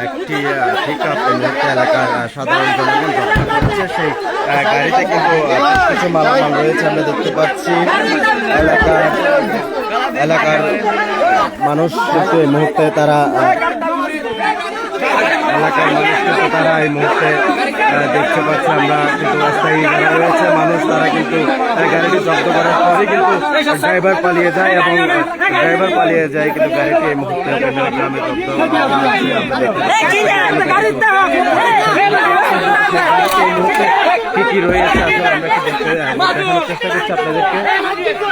একটি pick up এলাকার সাধারণ জনগণ করছে সেই গাড়িতে কিন্তু কিছু মালামাল রয়েছে আমরা দেখতে পাচ্ছি এলাকার এলাকার মানুষ মুহূর্তে তারা এলাকার মানুষ তারা এই মুহূর্তে দেখতে পাচ্ছি আমরা কিন্তু রাস্তায় যারা রয়েছে মানুষ তারা কিন্তু গাড়িটি জব্দ করার পরে কিন্তু ড্রাইভার পালিয়ে যায় এবং ড্রাইভার পালিয়ে যায় কিন্তু গাড়িটি এই মুহূর্তে গ্রামে জব্দ এই মুহূর্তে কি কি রয়েছে আসলে আমরা একটু দেখতে দেখানোর চেষ্টা করছি আপনাদেরকে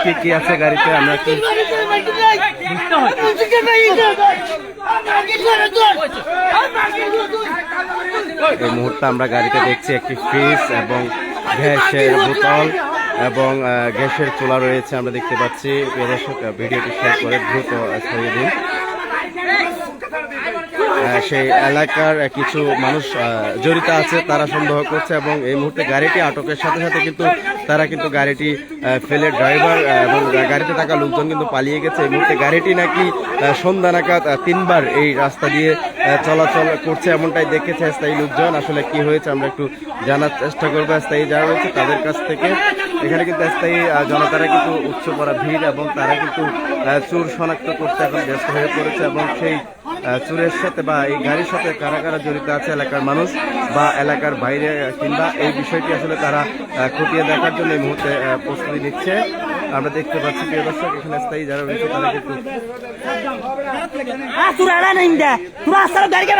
কি কি আছে গাড়িতে আমরা একটু এই মুহূর্তে আমরা গাড়িতে দেখছি একটি ফ্রিজ এবং গ্যাসের বোতল এবং গ্যাসের চুলা রয়েছে, আমরা দেখতে পাচ্ছি। দর্শক ভিডিওটি শেয়ার করে দ্রুত ছড়িয়ে দিন। সেই এলাকার কিছু মানুষ জড়িত আছে, তারা সন্দেহ করছে এবং এই মুহূর্তে গাড়িটি আটকের সাথে সাথে কিন্তু তারা কিন্তু গাড়িটি ফেলে ড্রাইভার এবং গাড়িতে থাকা লোকজন কিন্তু পালিয়ে গেছে। এই মুহূর্তে গাড়িটি নাকি সন্ধ্যা নাগাদ তিনবার এই রাস্তা দিয়ে চলাচল করছে এমনটাই দেখেছে স্থায়ী লোকজন। আসলে কি হয়েছে আমরা একটু জানার চেষ্টা করব। স্থায়ী যারা রয়েছে তাদের কাছ থেকে। এখানে কিন্তু স্থায়ী জনতারা কিন্তু উচ্চ করা ভিড় এবং তারা কিন্তু চোর শনাক্ত করতে এখন ব্যস্ত হয়ে পড়েছে এবং সেই চোরের সাথে বা এই গাড়ির সাথে কারা কারা জড়িত আছে এলাকার মানুষ বা এলাকার বাইরে কিংবা এই বিষয়টি আসলে তারা আহ, খতিয়ে দেখার জন্য এই মুহূর্তে আহ, প্রস্তুতি নিচ্ছে। আমরা দেখতে পাচ্ছি প্রিয় দর্শক এখানে স্থায়ী যারা রয়েছে তারা কিন্তু তোরা এলা নেই দে তোরা আসলে গাড়ি কে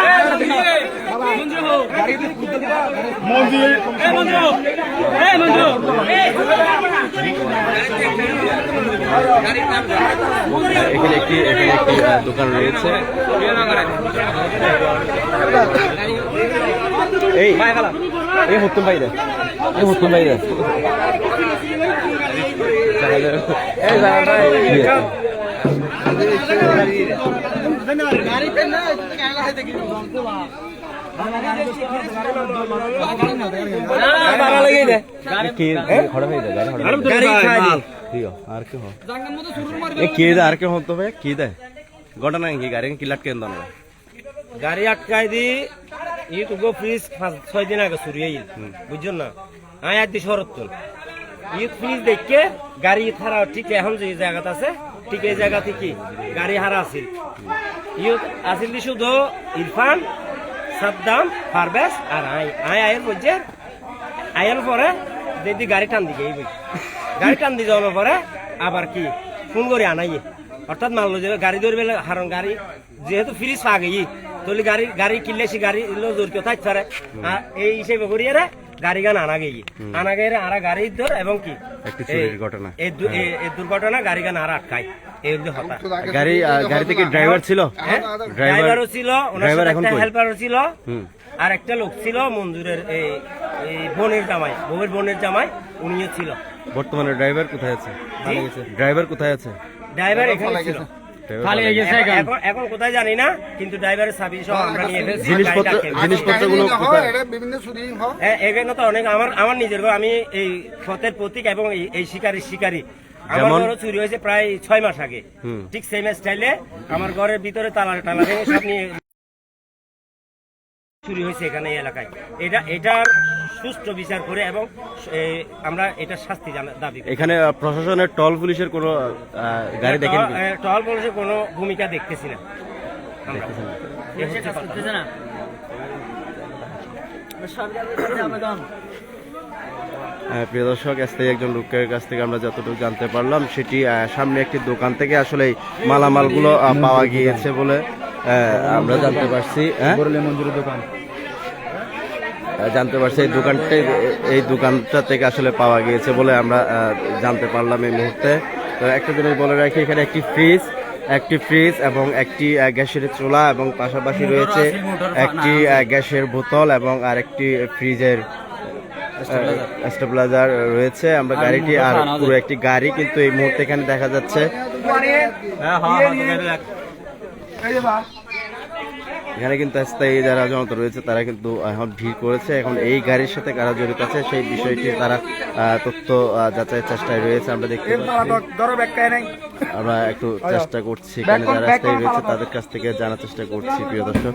এখানে একটি এখানে একটি দোকান রয়েছে। এই এই হতুন ভাই রে এই হতুন ভাই রে গাড়ি খড়া দিও আর কি এ কি দে আর কি হতো ভাই কি দে ঘটনা কি গাড়ি আটকাই দি ই ফ্রিজ পাঁচ ছয় দিন আগে চুরি হইল বুঝছ না? আয় আর দি ই ফ্রিজ দেখে গাড়ি হারা ঠিক এখন যে জায়গাত আছে ঠিক এই জায়গা থেকে গাড়ি হারা আছিল। ই আছিল দি শুধু ইরফান সাদ্দাম পারভেজ আর আই আই আয়ের বুঝছে আয়ার পরে যদি গাড়ি টান দিকে এই বুঝ গাড়ি টান দিয়ে যাওয়ার পরে আবার কি? ফোন করে আনাই। অর্থাৎ মানলো যে গাড়ি ধরবে হারণ গাড়ি। যেহেতু ফ্রিজ গেই তাহলে গাড়ি গাড়ি কিনলে সে গাড়ি লো জোর কেউ থাকতে পারে। আর এই হিসেবে করিয়ে রে গাড়ি গান আনা গেই। আনা গেলে আরা গাড়ি ধর এবং কি? একটি ঘটনা। এই দু- এই- দুর্ঘটনা গাড়ি গান আরা আটকায়। এই হতা। গাড়ি গাড়ি থেকে ড্রাইভার ছিল? হ্যাঁ? ড্রাইভারও ছিল ড্রাইভার এখন একটা হেল্পারও ছিল। হুম। আর একটা লোক ছিল মঞ্জুরের এই এই বোনের জামাই বউয়ের বোনের জামাই উনিও ছিল। বর্তমানে ড্রাইভার কোথায় আছে? ড্রাইভার কোথায় আছে? ড্রাইভার এখানে ছিল। পালিয়ে গেছে। এখন এখন কোথায় জানি না কিন্তু ড্রাইভারের চাবি সহ আমরা নিয়ে ফেলছি জিনিসপত্র জিনিসপত্রগুলো বিভিন্ন শুটিং হয় হ্যাঁ, এখানে তো অনেক আমার আমার নিজের ঘর, আমি এই সতের প্রতীক এবং এই- শিকারী শিকারী। আমার? ঘরও চুরি হয়েছে প্রায় ছয় মাস আগে। হুম। ঠিক সেম স্টাইলে আমার ঘরের ভিতরে তালা টালা ভেঙে সব নিয়ে চুরি হয়েছে এখানে এই এলাকায়। এটা এটার সুষ্ঠু বিচার করে এবং আমরা এটা শাস্তি দাবি এখানে প্রশাসনের টল পুলিশের কোনো গাড়ি দেখেন? টহল- এ, টহল পুলিশের কোনো ভূমিকা দেখতেছি না। হ্যাঁ, প্রিয় দর্শক স্থায়ী একজন লোকের কাছ থেকে আমরা যতটুকু জানতে পারলাম সেটি আহ, সামনে একটি দোকান থেকে আসলে মালামালগুলো পাওয়া গিয়েছে বলে আহ, আমরা জানতে পারছি হ্যাঁ? আহ, জানতে পারছি এই দোকানটা এই দোকানটা থেকে আসলে পাওয়া গিয়েছে বলে আমরা আহ, জানতে পারলাম এই মুহূর্তে। তো একটা জিনিস বলে রাখি এখানে একটি ফ্রিজ একটি ফ্রিজ এবং একটি গ্যাসের চুলা এবং পাশাপাশি রয়েছে একটি গ্যাসের বোতল এবং আরেকটি ফ্রিজের স্টেবিলাইজার রয়েছে। আমরা গাড়িটি আর পুরো একটি গাড়ি কিন্তু এই মুহূর্তে এখানে দেখা যাচ্ছে। এখানে কিন্তু স্থায়ী যারা জনতা রয়েছে তারা কিন্তু এখন ভিড় করেছে। এখন এই গাড়ির সাথে কারা জড়িত আছে সেই বিষয়টি তারা তথ্য যাচাইয়ের চেষ্টায় রয়েছে। আমরা দেখতে আমরা একটু চেষ্টা করছি এখানে যারা স্থায়ী রয়েছে তাদের কাছ থেকে জানার চেষ্টা করছি প্রিয় দর্শক।